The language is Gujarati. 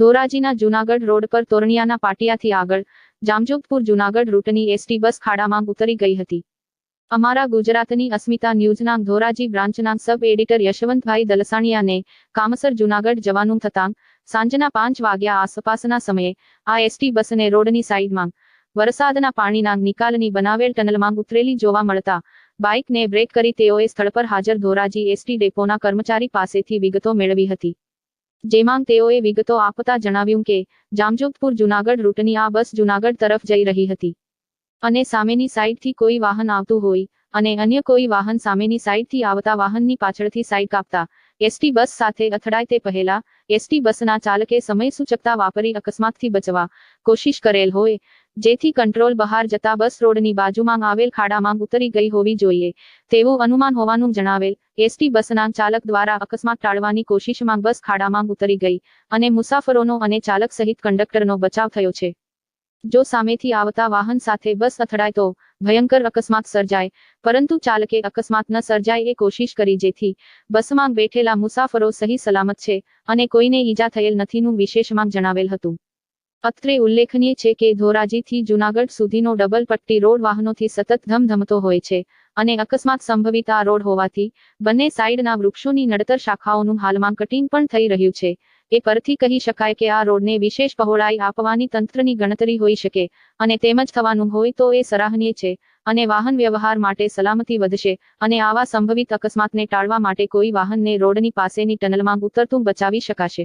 ધોરાજીના જૂનાગઢ રોડ પર તોરણિયાના પાટિયાથી આગળ, જામજોધપુર જૂનાગઢ રૂટની એસટી બસ ખાડામાં ઉતરી ગઈ હતી. અમારા ગુજરાતની અસ્મિતા ન્યૂઝના ધોરાજી બ્રાન્ચના સબ એડિટર યશવંતભાઈ દલસાણિયાને કામસર જૂનાગઢ જવાનું થતાં, સાંજના પાંચ વાગ્યા આસપાસના સમયે, આ એસટી બસને રોડની સાઈડમાં, વરસાદના પાણીના નિકાલની બનાવેલ ટનલમાં ઉતરેલી જોવા મળતા, બાઇકને બ્રેક કરી તેઓએ સ્થળ પર હાજર ધોરાજી એસટી ડેપોના કર્મચારી પાસેથી વિગતો મેળવી હતી. જેમાં તેઓએ વિગતો આપતા જણાવ્યું કે, જામજોધપુર જુનાગઢ રૂટની આ બસ જુનાગઢ તરફ જઈ રહી હતી. અને સામેની સાઈડથી કોઈ વાહન આવતું હોય, અને અન્ય કોઈ વાહન સામેની સાઈડથી આવતા વાહનની પાછળથી સાઈડ કાપતા એસટી બસ સાથે અથડાય તે પહેલા, એસટી બસના ચાલકે સમય સૂચકતા વાપરી અકસ્માતથી બચવા કોશિશ કરેલ હોય, જેથી કંટ્રોલ બહાર જતા બસ રોડની બાજુમાં આવેલ ખાડામાં ઉતરી ગઈ હોવી જોઈએ. તેવું અનુમાન હોવાનું જણાવેલ, એસટી બસના ચાલક દ્વારા અકસ્માત ટાળવાની કોશિશમાં બસ ખાડામાં ઉતરી ગઈ અને મુસાફરોનો અને ચાલક સહિત કંડક્ટરનો બચાવ થયો છે. જો સામેથી આવતા વાહન સાથે બસ અથડાય તો ભયંકર અકસ્માત સર્જાય, પરંતુ ચાલકે અકસ્માત ન સર્જાય એ કોશિશ કરી જેથી બસમાં બેઠેલા મુસાફરો સહી સલામત છે અને કોઈને ઈજા થયેલ નથીનું વિશેષમાં જણાવેલ હતું. અત્રે ઉલ્લેખનીય છે કે ધોરાજીથી જૂનાગઢ સુધીનો ડબલ પટ્ટી રોડ વાહનોથી સતત ધમધમતો હોય છે અને અકસ્માત સંભવિત આ રોડ હોવાથી બંને સાઇડના વૃક્ષોની નડતર શાખાઓનું હાલમાં કટિંગ પણ થઈ રહ્યું છે. એ પરથી કહી શકાય કે આ રોડને વિશેષ પહોળાઈ આપવાની તંત્રની ગણતરી હોઈ શકે અને તેમજ થવાનું હોય તો એ સરાહનીય છે અને વાહન વ્યવહાર માટે સલામતી વધશે અને આવા સંભવિત અકસ્માતને ટાળવા માટે કોઈ વાહનને રોડની પાસેની ટનલમાં ઉતરતું બચાવી શકાશે.